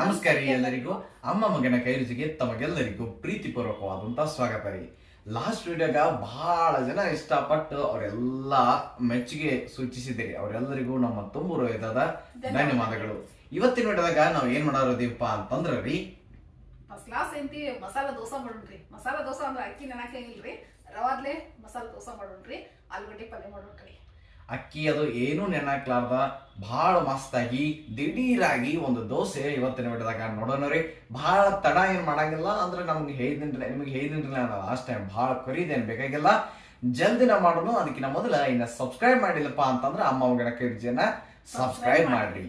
ನಮಸ್ಕಾರ ರೀ ಎಲ್ಲರಿಗೂ. ಅಮ್ಮ ಮಗನ ಕೈರುಚಿಗೆ ತಮಗೆಲ್ಲರಿಗೂ ಪ್ರೀತಿಪೂರ್ವಕವಾದಂಥ ಸ್ವಾಗತ ರೀ. ಲಾಸ್ಟ್ ವಿಡಿಯೋಗ ಬಹಳ ಜನ ಇಷ್ಟಪಟ್ಟು ಅವರೆಲ್ಲ ಮೆಚ್ಚುಗೆ ಸೂಚಿಸಿದಿರಿ. ಅವರೆಲ್ಲರಿಗೂ ನಮ್ಮ ತುಂಬು ಹೃದಯದ ಧನ್ಯವಾದಗಳು. ಇವತ್ತಿನ ವಿಡಿಯೋದಾಗ ನಾವು ಏನ್ ಮಾಡೋದಿಪ್ಪ ಅಂತಂದ್ರ ರೀ ಫಸ್ಟ್ ಕ್ಲಾಸ್ ಐತಿ ಮಸಾಲಾ ದೋಸೆ ಮಾಡೋಣ್ರಿ. ಮಸಾಲಾ ದೋಸೆ ಅಂದ್ರೆ ಅಕ್ಕಿ ನೆನಕೇನಿಲ್ರಿ ರವಾದ್ಲೆ ಮಸಾಲಾ ದೋಸೆ ಮಾಡೋಣ್ರಿ ಆಲೂಗಡ್ಡೆ ಪಲ್ಯ ಮಾಡೋಣ್ರಿ. ಅಕ್ಕಿ ಅದು ಏನೂ ನೆನಕ್ಲಾರ್ದ ಬಹಳ ಮಸ್ತಾಗಿ ದಿಢೀರಾಗಿ ಒಂದು ದೋಸೆ ಇವತ್ತಿನ ವಿಡಿಯೋದಾಗ ನೋಡೋಣ ರೀ. ಬಹಳ ತಡ ಏನು ಮಾಡಂಗಿಲ್ಲ ಅಂದ್ರೆ ನಮ್ಗೆ ಹೇಳಿದ್ರಿ ನಿಮ್ಗೆ ಹೇಳಿದ್ರಿ ನಾನು ಲಾಸ್ಟ್ ಟೈಮ್ ಬಹಳ ಕರೀದೇನ್ ಬೇಕಾಗಿಲ್ಲ. ಜಲ್ದಿನ ಮಾಡೋಣ ಅದಕ್ಕಿಂತ ಮೊದಲ ಇನ್ನ ಸಬ್ಸ್ಕ್ರೈಬ್ ಮಾಡಿಲ್ಲಪ್ಪ ಅಂತಂದ್ರೆ ಅಮ್ಮ ಮಗನ ಕೈ ರುಚಿಯನ್ನ ಸಬ್ಸ್ಕ್ರೈಬ್ ಮಾಡ್ರಿ.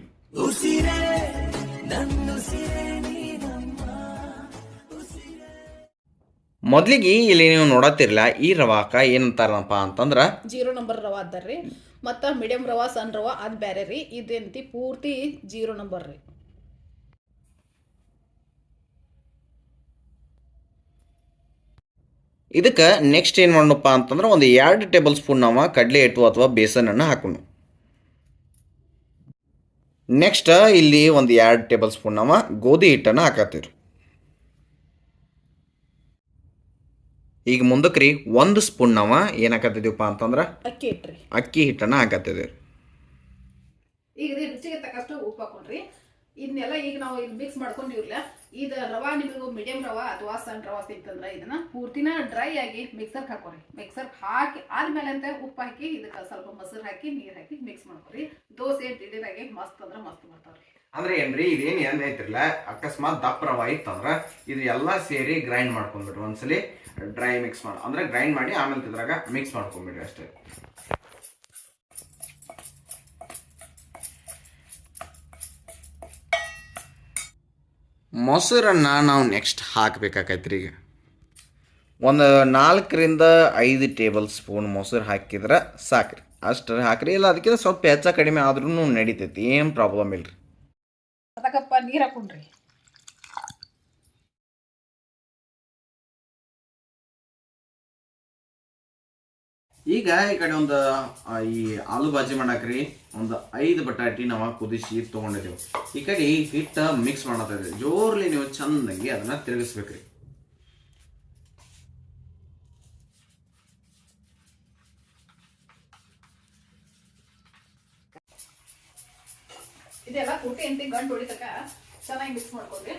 ಮೊದ್ಲಿಗೆ ಇಲ್ಲಿ ನೀವು ನೋಡತ್ತಿರ್ಲ ಈ ರವಾಕ ಏನಂತಾರಪ್ಪ ಅಂತಂದ್ರ? ಜೀರೋ ನಂಬರ್ ರವಾ ರೀ ಮತ್ತು ಮೀಡಿಯಂ ರವಾ ಸಣ್ಣ ರವಾ ಅದು ಬೇರೆ ರೀ ಇದೇಂತಿ ಪೂರ್ತಿ ಜೀರೋ ನಂಬರ್ ರೀ. ಇದಕ್ಕೆ ನೆಕ್ಸ್ಟ್ ಏನು ಮಾಡೋಣಪ್ಪ ಅಂತಂದ್ರೆ ಒಂದು ಎರಡು ಟೇಬಲ್ ಸ್ಪೂನ್ ನಾವು ಕಡಲೆ ಹಿಟ್ಟು ಅಥವಾ ಬೇಸನನ್ನು ಹಾಕೋಣ. ನೆಕ್ಸ್ಟ್ ಇಲ್ಲಿ ಒಂದು ಎರಡು ಟೇಬಲ್ ಸ್ಪೂನ್ ನಾವು ಗೋಧಿ ಹಿಟ್ಟನ್ನು ಹಾಕತ್ತೀವಿ ಈಗ ಮುಂದಕ್ಕೆ ರೀ ಒಂದು ಸ್ಪೂನ್ ನಾವು ಏನು ಹಾಕತ್ತಿದ್ದೀವಪ್ಪ ಅಂತಂದ್ರೆ? ಅಕ್ಕಿ ಇಟ್ರಿ ಅಕ್ಕಿ ಹಿಟ್ಟನ್ನು ಹಾಕತ್ತಿದ್ದೀವಿ ಈಗ ರೀ ರುಚಿಗೆ ತಕ್ಕಷ್ಟು ಉಪ್ಪು ಹಾಕೊಂಡ್ರಿ ಇದನ್ನೆಲ್ಲ ಈಗ ನಾವು ಇದು ಮಿಕ್ಸ್ ಮಾಡ್ಕೊಂಡಿವ್ರಲ್ಲ ಇದು ರವಾ ನಿಮಗೆ ಮೀಡಿಯಂ ರವಾ ಅಥವಾ ಸಣ್ಣ ರವಾ ಸಿಕ್ತಂದ್ರೆ ಇದನ್ನ ಪೂರ್ತಿನ ಡ್ರೈ ಆಗಿ ಮಿಕ್ಸರ್ಗೆ ಹಾಕೋರಿ. ಮಿಕ್ಸರ್ ಹಾಕಿ ಆದ್ಮೇಲೆ ಅಂತ ಉಪ್ಪು ಹಾಕಿ ಇದಕ್ಕೆ ಸ್ವಲ್ಪ ಮೊಸರು ಹಾಕಿ ನೀರು ಹಾಕಿ ಮಿಕ್ಸ್ ಮಾಡ್ಕೊರಿ. ದೋಸೆ ದಿಢೀರಾಗಿ ಮಸ್ತ್ ಅಂದ್ರೆ ಮಸ್ತ್ ಬರ್ತಾವ್ರಿ ಅಂದ್ರೆ ಏನ್ರಿ ಇದೇನು ಏನ್ ಅಕಸ್ಮಾತ್ ದಪ್ಪ ರವಾ ಇತ್ತಂದ್ರ ಇದು ಎಲ್ಲ ಸೇರಿ ಗ್ರೈಂಡ್ ಮಾಡ್ಕೊಂಡ್ಬಿಟ್ರಿ ಒಂದ್ಸಲಿ. ಡ್ರೈ ಮಿಕ್ಸ್ ಮಾಡಿ. ಅಂದ್ರೆ ಗ್ರೈಂಡ್ ಮಾಡಿ ಆಮೇಲೆ ಇದ್ರಾಗ ಮಿಕ್ಸ್ ಮಾಡ್ಕೊಂಬಿಡಿ ಅಷ್ಟೇ. ಮೊಸರನ್ನ ನಾವು ನೆಕ್ಸ್ಟ್ ಹಾಕ್ಬೇಕಾಕೈತ್ರಿ ಈಗ. ಒಂದು ನಾಲ್ಕರಿಂದ ಐದು ಟೇಬಲ್ ಸ್ಪೂನ್ ಮೊಸರು ಹಾಕಿದ್ರೆ ಸಾಕ್ರಿ. ಅಷ್ಟು ಹಾಕ್ರಿ ಇಲ್ಲ ಅದಕ್ಕಿಂತ ಸ್ವಲ್ಪ ಹೆಚ್ಚ ಕಡಿಮೆ ಆದ್ರೂ ನಡೀತೈತಿ ಏನು ಪ್ರಾಬ್ಲಮ್ ಇಲ್ರಿ. ಅದಕ್ಕಪ್ಪ ನೀರು ಹಾಕೊಂಡ್ರಿ. ಈಗ ಈ ಕಡೆ ಒಂದು ಈ ಆಲೂ ಬಾಜಿ ಮಾಡಾಕ್ರಿ. ಒಂದು ಐದು ಬಟಾಟಿ ನಾವು ಕುದಿಸಿ ತೊಗೊಂಡಿದ್ದೇವೆ ಈ ಕಡೆ ಹಿಟ್ಟ ಮಿಕ್ಸ್ ಮಾಡತ್ತಿದ್ವಿ ಜೋರ್ಲಿ ನೀವು ಚೆನ್ನಾಗಿ ಅದನ್ನ ತಿರುಗಿಸ್ಬೇಕ್ರಿ. ಇದೆಲ್ಲ ಕುಟ್ಟಿ ಎಂತಿ ಗಂಟು ಹೊಡಿತಕ್ಕ ಚೆನ್ನಾಗಿ ಮಿಕ್ಸ್ ಮಾಡ್ಕೊಳ್ರಿ.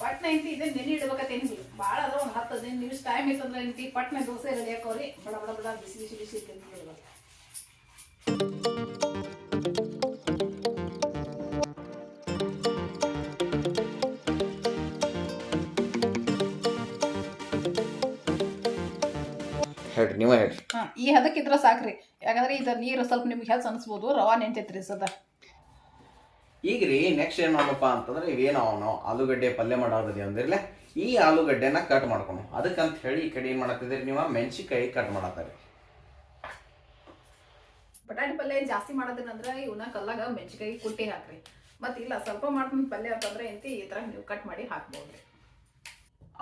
ಪಟ್ನ ಎಂತಿ ಇದೆ ನೆನೆ ಇಡ್ಬೇಕಂತ ಏನಿಲ್ಲ ಭಾಳ ಅದ್ರ ಒಂದು ಹತ್ತು ಹದಿನೈದು ನಿಮಿಷ ಟೈಮ್ ಇತ್ತಂದ್ರೆ ಎಂತಿ ಪಟ್ನ ದೋಸೆ ರೆಡಿ ಹಾಕೋರಿ. ಬಡ ಬಡ ಬಡ ಬಿಸಿ ಬಿಸಿ ಬಿಸಿ ತಿಂದ್ಬಿಡ್ಬೇಕು ಹೇಳ್ರಿ ನೀವೇ ಹೇಳ್ರಿ ಹಾ ಈ ಹದಕ್ಕಿದ್ರ ಸಾಕ್ರಿ. ಯಾಕಂದ್ರೆ ಇದು ನೀರು ಸ್ವಲ್ಪ ನಿಮ್ಗೆ ಹೆಚ್ಚು ಅನಿಸ್ಬೋದು. ರವಾ ನೆಂತೈತ್ರಿ ಸದ ಈಗ ರೀ ನೆಕ್ಸ್ಟ್ ಏನು ಮಾಡಪ್ಪ ಅಂತಂದ್ರೆ ಇವೇನೋ ಅವನು ಆಲೂಗಡ್ಡೆ ಪಲ್ಯ ಮಾಡೋದಿದೆ ಅಂದಿರ್ಲೆ ಈ ಆಲೂಗಡ್ಡೆನ ಕಟ್ ಮಾಡ್ಕೊಂಡು ಅದಕ್ಕಂತ ಹೇಳಿ ಈ ಕಡೆ ಏನು ಮಾಡತ್ತಿದ್ರಿ ನೀವು? ಮೆಣಸಿಕಾಯಿ ಕಟ್ ಮಾಡತ್ತಾರೆ. ಬಟಾಣಿ ಪಲ್ಯ ಜಾಸ್ತಿ ಮಾಡೋದಿಲ್ಲ ಇವನ್ನ ಕಲ್ಲಾಗ ಮೆಣಸಿಕಾಯಿ ಕುಟ್ಟಿ ಹಾಕ್ರಿ. ಮತ್ತೆ ಇಲ್ಲ ಸ್ವಲ್ಪ ಮಾಡ್ಕೊಂಡು ಪಲ್ಯ ಅಂತಂದ್ರೆ ಎಂತಿ ಈ ತರ ನೀವು ಕಟ್ ಮಾಡಿ ಹಾಕ್ಬೋದ್ರಿ.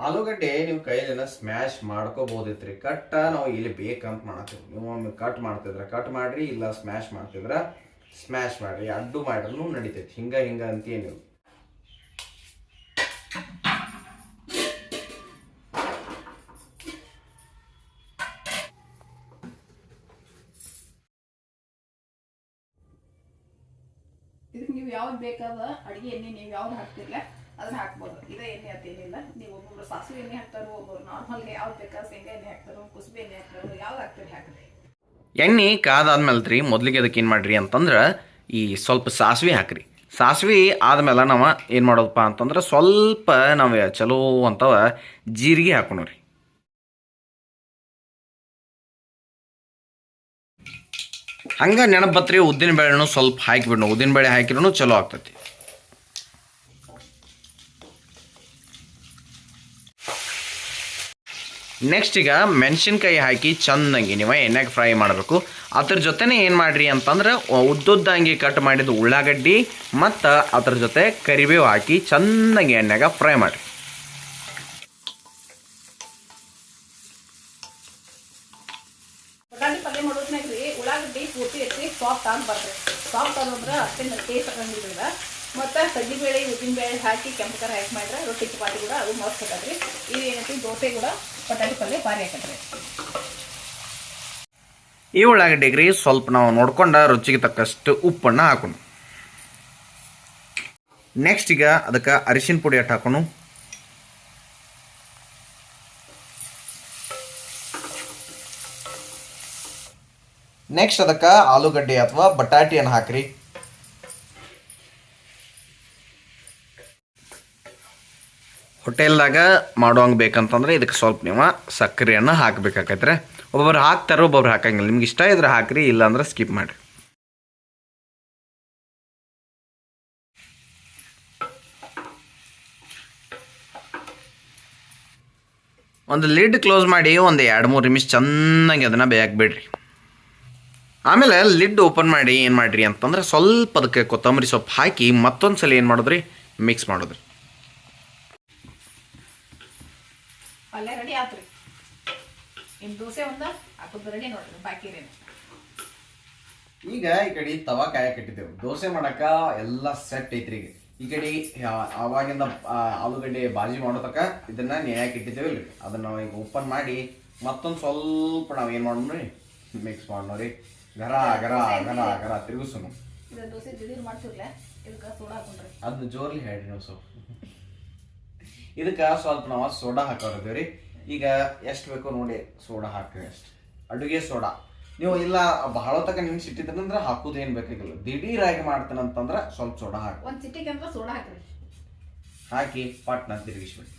ಆಲೂಗಡ್ಡೆ ನೀವು ಕೈಲಿನ ಸ್ಮ್ಯಾಶ್ ಮಾಡ್ಕೋಬಹುದಿತ್ರಿ ಕಟ್ಟ ನಾವು ಇಲ್ಲಿ ಬೇಕಂತ ಮಾಡತ್ತೀವಿ. ನೀವು ಕಟ್ ಮಾಡ್ತಿದ್ರ ಕಟ್ ಮಾಡ್ರಿ ಇಲ್ಲ ಸ್ಮ್ಯಾಶ್ ಮಾಡ್ತಿದ್ರ ಸ್ಮ್ಯಾಶ್ ಮಾಡ್ರಿ ಅಡ್ಡು ಮಾಡ್ರೂ ನಡಿತೈತಿ. ಹಿಂಗ ಹಿಂಗ ಅಂತೇನಿಲ್ಲ ಇದಕ್ಕೆ ನೀವು ಯಾವ್ದು ಬೇಕಾದ ಅಡುಗೆ ಎಣ್ಣೆ ನೀವು ಯಾವ್ದು ಹಾಕ್ತಿರ್ಲ, ಅದನ್ನ ಹಾಕ್ಬೋದು. ಇದೇ ಎಣ್ಣೆ ಅಂತ ಏನಿಲ್ಲ. ನೀವು ಒಬ್ಬೊಬ್ರು ಸಾಸಿವೆ ಎಣ್ಣೆ ಹಾಕ್ತಾರೋ ಒಬ್ಬರು ನಾರ್ಮಲ್ ಯಾವ್ದು ಬೇಕಾದ ಶೇಂಗಾ ಎಣ್ಣೆ ಹಾಕ್ತಾರೋ, ಕುಸುಬೆ ಎಣ್ಣೆ ಹಾಕ್ತಾರೋ, ಯಾವ್ದು ಹಾಕ್ತೀರಿ ಹಾಕ್ರಿ. ಎಣ್ಣೆ ಕಾದಾದ್ಮೇಲೆ ರೀ ಮೊದಲಿಗೆ ಅದಕ್ಕೆ ಏನು ಮಾಡಿರಿ ಅಂತಂದ್ರೆ ಈ ಸ್ವಲ್ಪ ಸಾಸಿವೆ ಹಾಕ್ರಿ. ಸಾಸಿವೆ ಆದಮೇಲೆ ನಾವು ಏನು ಮಾಡೋದಪ್ಪ ಅಂತಂದ್ರೆ ಸ್ವಲ್ಪ ನಾವು ಚಲೋ ಅಂತವ ಜೀರಿಗೆ ಹಾಕೋಣ ರೀ ಹಂಗೆ ನೆನಪು ಬತ್ರಿ ಉದ್ದಿನ ಬೇಳೆನೂ ಸ್ವಲ್ಪ ಹಾಕಿಬಿಡೋಣ ಉದ್ದಿನ ಬೇಳೆ ಹಾಕಿರೂ ಚಲೋ ಆಗ್ತೈತಿ. ನೆಕ್ಸ್ಟ್ ಈಗ ಮೆಣಸಿನ್ಕಾಯಿ ಹಾಕಿ ಚೆನ್ನಾಗಿ ನೀವು ಎಣ್ಣೆಗೆ ಫ್ರೈ ಮಾಡಬೇಕು. ಅದ್ರ ಜೊತೆನೇ ಏನು ಮಾಡ್ರಿ ಅಂತಂದ್ರೆ ಉದ್ದುದ್ದಂಗೆ ಕಟ್ ಮಾಡಿದ ಉಳ್ಳಾಗಡ್ಡಿ ಮತ್ತು ಅದ್ರ ಜೊತೆ ಕರಿಬೇವು ಹಾಕಿ ಚೆನ್ನಾಗಿ ಎಣ್ಣೆಗೆ ಫ್ರೈ ಮಾಡಿರಿ. ಬಟಾಣಿ ಸಜ್ಜಿ ಬೇಳೆ ಉದ್ದಿನ ಉಳ್ಳಾಗಡ್ಡಿ ಸಾಫ್ಟ್ ಕಡ್ಲಿಬೇಳೆ, ಉದ್ದಿನಬೇಳೆ ಹಾಕಿ ಕೆಂಪು ಖಾರ ಹಾಕಿ ಮಾಡ್ರೆ ರೊಟ್ಟಿ ಚಪಾತಿ ಕೂಡ ಅದು ಮಸ್ತ್ ಆಗತ್ರಿ ಇದು ಏನೈತಿ ದೋಸೆ ಕೂಡ ಬಟಾಟೆ ಪಲ್ಯ ಭಾರಿ ಹಾಕಿದ್ರೆ ಈ ಉಳ್ಳಾಗಡ್ಡಿಗೆ ಸ್ವಲ್ಪ ನಾವು ನೋಡ್ಕೊಂಡ ರುಚಿಗೆ ತಕ್ಕಷ್ಟು ಉಪ್ಪನ್ನು ಹಾಕೋಣ. ನೆಕ್ಸ್ಟ್ ಈಗ ಅದಕ್ಕೆ ಅರಿಶಿನ ಪುಡಿ ಅಟ್ಟು ಹಾಕೋಣ. ನೆಕ್ಸ್ಟ್ ಅದಕ್ಕೆ ಆಲೂಗಡ್ಡೆ ಅಥವಾ ಬಟಾಟಿಯನ್ನು ಹಾಕ್ರಿ. ಹೋಟೆಲ್ದಾಗ ಮಾಡೋಂಗೆ ಬೇಕಂತಂದ್ರೆ ಇದಕ್ಕೆ ಸ್ವಲ್ಪ ನೀವು ಸಕ್ಕರೆಯನ್ನು ಹಾಕಬೇಕಾಕೈತ್ರೆ. ಒಬ್ಬೊಬ್ರು ಹಾಕ್ತಾರೆ, ಒಬ್ಬೊಬ್ರು ಹಾಕಂಗಿಲ್ಲ. ನಿಮ್ಗೆ ಇಷ್ಟ ಇದ್ರೆ ಹಾಕ್ರಿ, ಇಲ್ಲಾಂದ್ರೆ ಸ್ಕಿಪ್ ಮಾಡಿರಿ. ಒಂದು ಲಿಡ್ ಕ್ಲೋಸ್ ಮಾಡಿ, ಒಂದು ಎರಡು ಮೂರು ನಿಮಿಷ ಚೆನ್ನಾಗಿ ಅದನ್ನು ಬೇಯಕ್ಕೆ ಬಿಡ್ರಿ. ಆಮೇಲೆ ಲಿಡ್ ಓಪನ್ ಮಾಡಿ ಏನು ಮಾಡಿರಿ ಅಂತಂದ್ರೆ ಸ್ವಲ್ಪ ಅದಕ್ಕೆ ಕೊತ್ತಂಬರಿ ಸೊಪ್ಪು ಹಾಕಿ ಮತ್ತೊಂದು ಸಲ ಏನು ಮಾಡಿದ್ರಿ? ಮಿಕ್ಸ್ ಮಾಡಿದ್ರಿ. ಪಲ್ಯ ರೆಡಿ ಆತ್ರಿ. ನಿಮ್ಮ ದೋಸೆ ಒಂದ ಹಾಕೋದು ರೆಡಿ ನೋಡ್ರಿ ಬಾಕಿ ಈಗ ಈ ಕಡೆ ತವಾ ಕಾಯಕ್ಕೆ ಇಟ್ಟಿದ್ದೇವೆ ದೋಸೆ ಮಾಡಕ ಎಲ್ಲ ಸೆಟ್ ಐತ್ರಿ ಈಗ. ಈ ಕಡೆ ಆವಾಗಿಂದ ಆಲೂಗಡ್ಡೆ ಬಾಜಿ ಮಾಡೋತಕ ಇದನ್ನ ನೇಯಕ್ಕೆ ಇಟ್ಟಿದ್ದೇವೆ ಇಲ್ರಿ. ಅದನ್ನ ನಾವು ಈಗ ಓಪನ್ ಮಾಡಿ ಮತ್ತೊಂದು ಸ್ವಲ್ಪ ನಾವು ಏನು ಮಾಡೋಣ್ರಿ ಮಿಕ್ಸ್ ಮಾಡೋರಿ ಗರ ಗರ ಗರ ಗರ ತಿರುಗಿಸೋನು. ಅದನ್ನ ಜೋರ್ಲಿ ಹೇಳಿ ನಾವು ಸ್ವಲ್ಪ. ಇದಕ್ಕೆ ಸ್ವಲ್ಪ ನಾವು ಸೋಡಾ ಹಾಕೋರಿದ್ದೇವೆ ರೀ ಈಗ ಎಷ್ಟು ಬೇಕೋ ನೋಡಿ ಸೋಡಾ ಹಾಕ್ರಿ ಅಷ್ಟು. ಅಡುಗೆ ಸೋಡಾ. ನೀವು ಇಲ್ಲ ಬಹಳ ತಕ ನೆನ್ಸಿಟ್ಟಿದ್ರಂದ್ರೆ ಹಾಕೋದು ಏನು ಬೇಕಾಗಿಲ್ಲ. ದಿಢೀರಾಗಿ ಮಾಡ್ತೇನಂತಂದ್ರೆ ಸ್ವಲ್ಪ ಸೋಡಾ ಹಾಕಿ. ಒಂದು ಚಿಟಿಕೆ ಅಂತ ಸೋಡಾ ಹಾಕ್ರಿ. ಹಾಕಿ ಪಟ್ನ ತಿರುಗಿಸ್ಬಿಡಿ.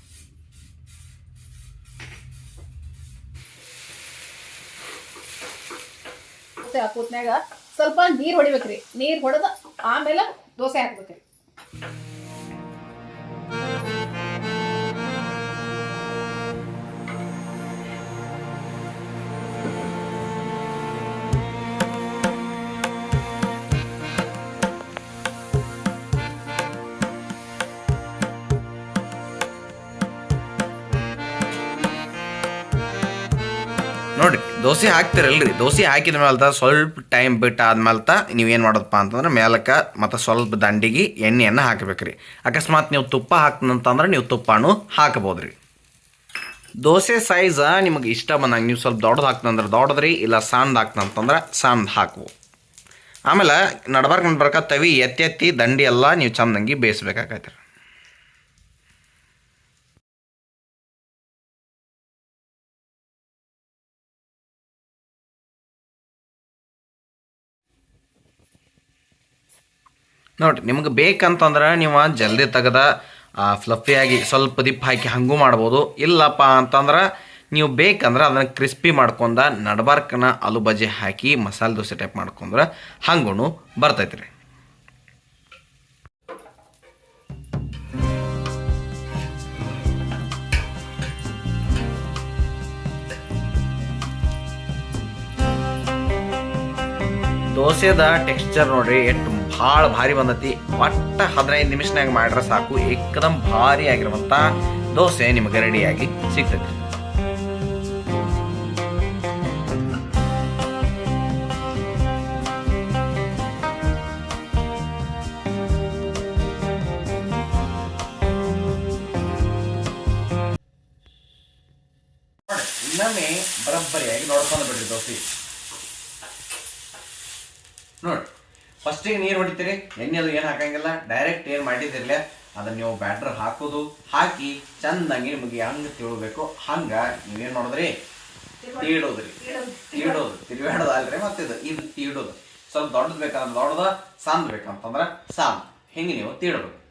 ದೋಸೆ ಹಾಕೋತ್ನ್ಯಾಗ ಸ್ವಲ್ಪ ನೀರು ಹೊಡಿಬೇಕ್ರಿ. ನೀರು ಹೊಡೆದ ಆಮೇಲೆ ದೋಸೆ ಹಾಕ್ಬೇಕ್ರಿ. ದೋಸೆ ಹಾಕ್ತಿರಲ್ರಿ. ದೋಸೆ ಹಾಕಿದ ಮೇಲೆ ಸ್ವಲ್ಪ ಟೈಮ್ ಬಿಟ್ಟು ಆದ್ಮೇಲ್ತ ನೀವೇನು ಮಾಡೋದಪ್ಪ ಅಂತಂದ್ರೆ ಮೇಲಕ್ಕೆ ಮತ್ತು ಸ್ವಲ್ಪ ದಂಡಿಗೆ ಎಣ್ಣೆಯನ್ನು ಹಾಕಬೇಕ್ರಿ. ಅಕಸ್ಮಾತ್ ನೀವು ತುಪ್ಪ ಹಾಕ್ತಂತಂದ್ರೆ ನೀವು ತುಪ್ಪನೂ ರೀ ದೋಸೆ ಸೈಜ ನಿಮಗೆ ಇಷ್ಟ ಬಂದಂಗೆ ನೀವು ಸ್ವಲ್ಪ ದೊಡ್ಡದು ಹಾಕ್ತಂದ್ರೆ ದೊಡ್ಡದ್ರಿ, ಇಲ್ಲ ಸಣ್ಣದು ಹಾಕ್ತಂತಂದ್ರೆ ಸಣ್ಣದು ಹಾಕ್ಬೋದು. ಆಮೇಲೆ ನಡ್ಬಾರ್ಕ ನಡ್ಬಾರ್ಕ ತವಿ ಎತ್ತಿ ಎತ್ತಿ ದಂಡಿ ಎಲ್ಲ ನೀವು ಚಂದಂಗಿ ಬೇಯಿಸ್ಬೇಕಾಗೈತೆ ನೋಡ್ರಿ, ನಿಮ್ಗೆ ಬೇಕಂತಂದ್ರೆ ನೀವು ಜಲ್ದಿ ತೆಗೆದ ಫ್ಲಫಿಯಾಗಿ ಸ್ವಲ್ಪ ದಿಪ್ ಹಾಕಿ ಹಂಗೂ ಮಾಡ್ಬೋದು. ಇಲ್ಲಪ್ಪ ಅಂತಂದ್ರೆ ನೀವು ಬೇಕಂದ್ರೆ ಅದನ್ನು ಕ್ರಿಸ್ಪಿ ಮಾಡ್ಕೊಂಡ ನಡಬಾರ್ಕನ ಆಲೂ ಬಜ್ಜಿ ಹಾಕಿ ಮಸಾಲೆ ದೋಸೆ ಟೈಪ್ ಮಾಡ್ಕೊಂಡ್ರೆ ಹಂಗೂ ಬರ್ತೈತೆ ರೀ ದೋಸೆದ ಟೆಕ್ಸ್ಚರ್ ನೋಡ್ರಿ, ಎಷ್ಟು ಭಾಳ ಭಾರಿ ಬಂದತಿ. ಒಟ್ಟ ಹದಿನೈದು ನಿಮಿಷನಾಗ ಮಾಡ್ರೆ ಸಾಕು. ಏಕದಮ್ ಭಾರಿ ಆಗಿರುವಂತ ದೋಸೆ ನಿಮಗೆ ರೆಡಿಯಾಗಿ ಸಿಗ್ತೈತಿ. ಇನ್ನೊಮ್ಮೆ ಬರೋಬ್ಬರಿಯಾಗಿ ನೋಡ್ಕೊಂಡು ಬಿಡ್ರಿ ದೋಸೆ ನೋಡಿ ಫಸ್ಟಿಗೆ ನೀರು ಹೊಡಿತೀರಿ ಎಣ್ಣೆ ಅದು ಏನು ಹಾಕಂಗಿಲ್ಲ ಡೈರೆಕ್ಟ್ ಏನು ಮಾಡಿದಿರಲಿ, ಅದನ್ನ ನೀವು ಬ್ಯಾಟ್ರ್ ಹಾಕೋದು, ಹಾಕಿ ಚೆನ್ನಾಗಿ ನಿಮಗೆ ಹಂಗೆ ತಿಳಬೇಕು. ಹಂಗೆ ನೀವೇನು ಮಾಡಿದ್ರಿ? ತೀಡೋದ್ರಿ. ತೀಡೋದು. ತಿರುಗಾಡೋದು ಅಲ್ರಿ ಮತ್ತೆ ಇದು. ಇದು ತೀಡೋದು. ಸ್ವಲ್ಪ ದೊಡ್ಡದು ಬೇಕಂದ್ರೆ ದೊಡ್ಡದ ಸಾಂದ್ ಬೇಕಂತಂದ್ರೆ ಸಾಂದ್ ಹಿಂಗೆ ನೀವು ತೀಡಬೇಕು.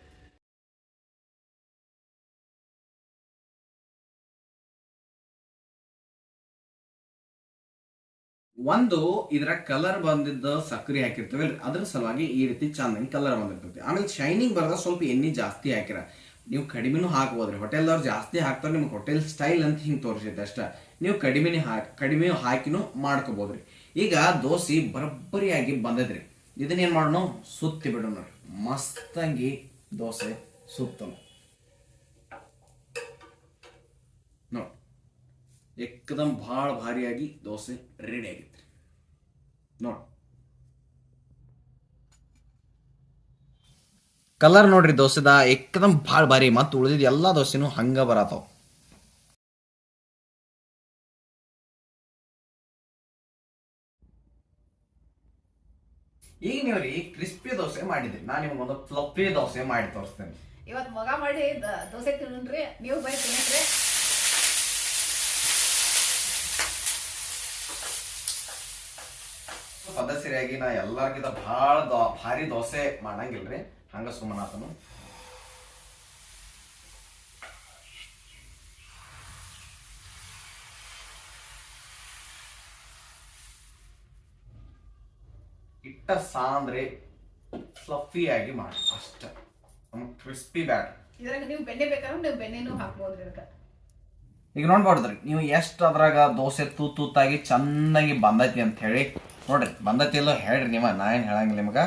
ಒಂದು ಇದರ ಕಲರ್ ಬಂದಿದ್ದ ಸಕ್ರಿ ಹಾಕಿರ್ತೇವೆ ಅದ್ರ ಸಲುವಾಗಿ ಈ ರೀತಿ ಚಂದಂಗೆ ಕಲರ್ ಬಂದಿರ್ತೈತಿ. ಆಮೇಲೆ ಶೈನಿಂಗ್ ಬರದ ಸ್ವಲ್ಪ ಎಣ್ಣೆ ಜಾಸ್ತಿ ಹಾಕಿರ. ನೀವು ಕಡಿಮೆನೂ ಹಾಕ್ಬೋದ್ರಿ. ಹೋಟೆಲ್ದವ್ರು ಜಾಸ್ತಿ ಹಾಕ್ತಾರೆ, ನಿಮ್ಗೆ ಹೋಟೆಲ್ ಸ್ಟೈಲ್ ಅಂತ ಹಿಂಗೆ ತೋರಿಸೈತೆ ಅಷ್ಟ. ನೀವು ಕಡಿಮೆನೇ ಹಾಕಿ ಕಡಿಮೆ ಹಾಕಿನೂ ಮಾಡ್ಕೋಬೋದ್ರಿ. ಈಗ ದೋಸೆ ಬರಬ್ಬರಿಯಾಗಿ ಬಂದದ್ರಿ. ಇದನ್ನೇನು ಮಾಡೋಣ? ಸುತ್ತಿ ಬಿಡೋಣ. ಮಸ್ತಂಗಿ ದೋಸೆ ಸುತ್ತೋಣ ನೋಡಿ ಏಕದಮ್ ಭಾಳ ಭಾರಿಯಾಗಿ ದೋಸೆ ರೆಡಿ ಆಗಿತ್ತು. ನೋಡಿ. ಕಲರ್ ನೋಡ್ರಿ ದೋಸೆದ ಏಕದಮ್ ಭಾಳ ಭಾರಿ ಮತ್ತು ಉಳಿದಿದ್ದು ಎಲ್ಲಾ ದೋಸೆನೂ ಹಂಗ ಬರತಾವ. ಈಗ ನೀವು ರೀ ಕ್ರಿಸ್ಪಿ ದೋಸೆ ಮಾಡಿದ್ರಿ. ನಾನು ನಿಮ್ಗೊಂದು ಫ್ಲಫಿ ದೋಸೆ ಮಾಡಿ ತೋರಿಸ್ತೇನೆ. ಇವತ್ತು ಮಗ ಮಾಡಿ ದೋಸೆ ತಿನ್ರಿ ನೀವು ಬೈ ತಿನ್ನಿಸ್ರಿ ಪದ್ಧತಿಯಾಗಿ ನಾ ಎಲ್ಲರಿಗಿಂತ ಭಾಳ ದೋ, ಭಾರಿ ದೋಸೆ ಮಾಡಂಗಿಲ್ರಿ. ಹಂಗ ಸುಮ್ಮನಾತನು ಇಟ್ಟ ಸಾಂದ್ರೆ ಫ್ಲಫಿ ಆಗಿ ಮಾಡಿ ಅಷ್ಟ. ಕ್ರಿಸ್ಪಿ ಬ್ಯಾಟ್ ಇದ್ರಾಗ ನೀವು ಬೆಣ್ಣೆ ಬೇಕಾದ್ರೆ ನೀವು ಬೆಣ್ಣೆನೂ ಹಾಕ್ಬೋದು ಇದಕ್ಕೆ. ಈಗ ನೋಡ್ಬಾರ್ದ್ರಿ, ನೀವು ಎಷ್ಟು ಅದ್ರಾಗ ದೋಸೆ ತೂ ತೂತಾಗಿ ಚೆನ್ನಾಗಿ ಬಂದೈತಿ ಅಂತ ಹೇಳಿ ನೋಡ್ರಿ, ಬಂದೈತಿ ಇಲ್ಲೋ ಹೇಳ್ರಿ ನಿಮ್ಮ, ನಾ ಏನು ಹೇಳಂಗಿಲ್ಲ ನಿಮ್ಗೆ.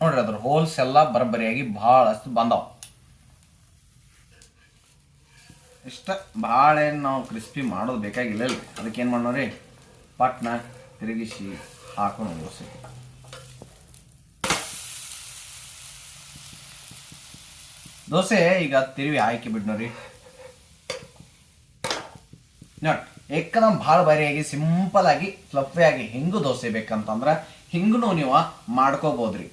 ನೋಡ್ರಿ, ಅದ್ರ ಹೋಲ್ಸ್ ಎಲ್ಲ ಬರಬರಿಯಾಗಿ ಭಾಳಷ್ಟು ಬಂದಾವ. ಇಷ್ಟ, ಭಾಳ ಏನು ನಾವು ಕ್ರಿಸ್ಪಿ ಮಾಡೋದು ಬೇಕಾಗಿಲ್ಲ ಅದಕ್ಕೆ ಏನು ಮಾಡೋರಿ? ಪಟ್ನ ತಿರುಗಿಸಿ ಹಾಕೊಂಡು ದೋಸೆ. ದೋಸೆ ಈಗ ತಿರುವಿ ಹಾಕಿ ಬಿಡ್ನೋರಿ ನೋಡಿ, ಏಕದಮ್ ಭಾಳ ಬರಿಯಾಗಿ ಸಿಂಪಲ್ ಆಗಿ ಫ್ಲಫಿ ಆಗಿ ಹಿಂಗು ದೋಸೆ ಬೇಕಂತಂದ್ರ ಹಿಂಗೂ ನೀವು ಮಾಡ್ಕೋಬೋದ್ರಿ.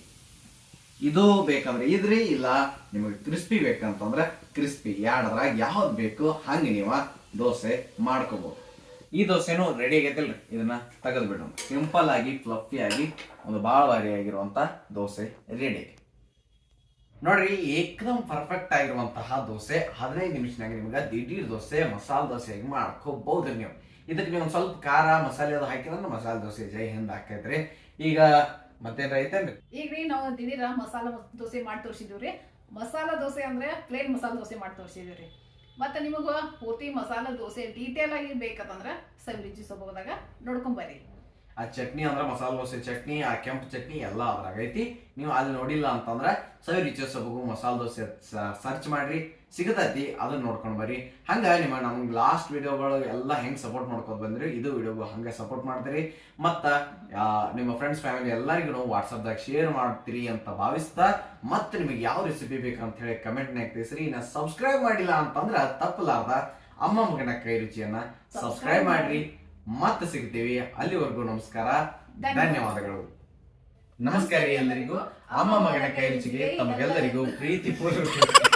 ಇದು ಬೇಕಂದ್ರೆ ಇದ್ರಿ, ಇಲ್ಲ ನಿಮಗೆ ಕ್ರಿಸ್ಪಿ ಬೇಕಂತಂದ್ರೆ ಕ್ರಿಸ್ಪಿ ಎರಡರ ಯಾವ್ದು ಬೇಕು, ಹಂಗೆ ನೀವು ದೋಸೆ ಮಾಡ್ಕೋಬಹುದು ಈ ದೋಸೆನೂ ರೆಡಿ ಆಗೈತಿಲ್ರಿ, ಇದನ್ನ ತೆಗೆದು ಬಿಡೋಣ ಸಿಂಪಲ್ ಆಗಿ ಫ್ಲಫಿ ಆಗಿ, ಒಂದು ಭಾಳ ಬಾರಿಯಾಗಿರುವಂತ ದೋಸೆ ರೆಡಿ ನೋಡ್ರಿ, ಏಕದಮ್ ಪರ್ಫೆಕ್ಟ್ ಆಗಿರುವಂತಹ ದೋಸೆ, ಹದಿನೈದು ನಿಮಿಷನಾಗ ನಿಮ್ಗೆ ದಿಢೀರ್ ದೋಸೆ, ಮಸಾಲೆ ದೋಸೆಯಾಗಿ ಮಾಡ್ಕೋಬಹುದು ನೀವು. ಇದಕ್ಕೆ ನೀವು ಒಂದು ಸ್ವಲ್ಪ ಖಾರ ಮಸಾಲೆ ಅದು ಹಾಕಿದ್ರೆ ಮಸಾಲೆ ದೋಸೆ ಜೈ ಹಿಂದ್ ಹಾಕೈತ್ರಿ ಈಗ ಮತ್ತೇನ್ರ ಐತೇನ್ರಿ ಈಗ ರೀ ನಾವು ದಿಢೀರ ಮಸಾಲ ದೋಸೆ ಮಾಡಿ ತೋರಿಸಿದ್ವಿ ಮಸಾಲ ದೋಸೆ ಅಂದ್ರೆ ಪ್ಲೇನ್ ಮಸಾಲ ದೋಸೆ ಮಾಡಿ ತೋರಿಸಿದ್ವಿ ಮತ್ತೆ ನಿಮಗೆ ಪೂರ್ತಿ ಮಸಾಲ ದೋಸೆ ಡೀಟೇಲ್ ಆಗಿ ಬೇಕಂತಂದ್ರೆ ಸವಿರುಚಿ ಸೊಬಗದಾಗ ನೋಡ್ಕೊಂಡ್ ಬರ್ರಿ. ಆ ಚಟ್ನಿ ಅಂದ್ರೆ ಮಸಾಲೆ ದೋಸೆ ಚಟ್ನಿ ಆ ಕೆಂಪು ಚಟ್ನಿ ಎಲ್ಲ ಅದ್ರಾಗ ಐತಿ. ನೀವು ಅಲ್ಲಿ ನೋಡಿಲ್ಲ ಅಂತಂದ್ರೆ ಸವಿ ರುಚಿ ಸೊಬಗು ಮಸಾಲೆ ದೋಸೆ ಸರ್ಚ್ ಮಾಡ್ರಿ ಸಿಗತೈತಿ ಅದನ್ನ ನೋಡ್ಕೊಂಡು ಬರ್ರಿ. ಹಂಗ ನಿಮ್ಮ ನಮ್ಗೆ ಲಾಸ್ಟ್ ವಿಡಿಯೋಗಳು ಎಲ್ಲ ಹೆಂಗೆ ಸಪೋರ್ಟ್ ಮಾಡ್ಕೊಂಡ್ ಬಂದ್ರಿ ಇದು ವಿಡಿಯೋಗೂ ಹಂಗೆ ಸಪೋರ್ಟ್ ಮಾಡ್ತೀರಿ. ಮತ್ತು ನಿಮ್ಮ ಫ್ರೆಂಡ್ಸ್ ಫ್ಯಾಮಿಲಿ ಎಲ್ಲರಿಗೂ ವಾಟ್ಸಪ್ದಾಗ ಶೇರ್ ಮಾಡ್ತೀರಿ ಅಂತ ಭಾವಿಸ್ತಾ ಮತ್ತೆ ನಿಮಗೆ ಯಾವ ರೆಸಿಪಿ ಬೇಕಂತ ಹೇಳಿ ಕಮೆಂಟ್ನಾಗ ತಿಳಿಸ್ರಿ. ಇನ್ನ ಸಬ್ಸ್ಕ್ರೈಬ್ ಮಾಡಿಲ್ಲ ಅಂತಂದ್ರೆ ತಪ್ಪಲಾರ್ದ ಅಮ್ಮ ಮಗನ ಕೈ ರುಚಿಯನ್ನ ಸಬ್ಸ್ಕ್ರೈಬ್ ಮಾಡ್ರಿ. ಮತ್ತೆ ಸಿಗ್ತೀವಿ. ಅಲ್ಲಿವರೆಗೂ ನಮಸ್ಕಾರ. ಧನ್ಯವಾದಗಳು. ನಮಸ್ಕಾರ ಎಲ್ಲರಿಗೂ. ಅಮ್ಮ ಮಗನ ಕೈ ರುಚಿಗೆ ತಮಗೆಲ್ಲರಿಗೂ ಪ್ರೀತಿ ಪೂರ್ವಕ.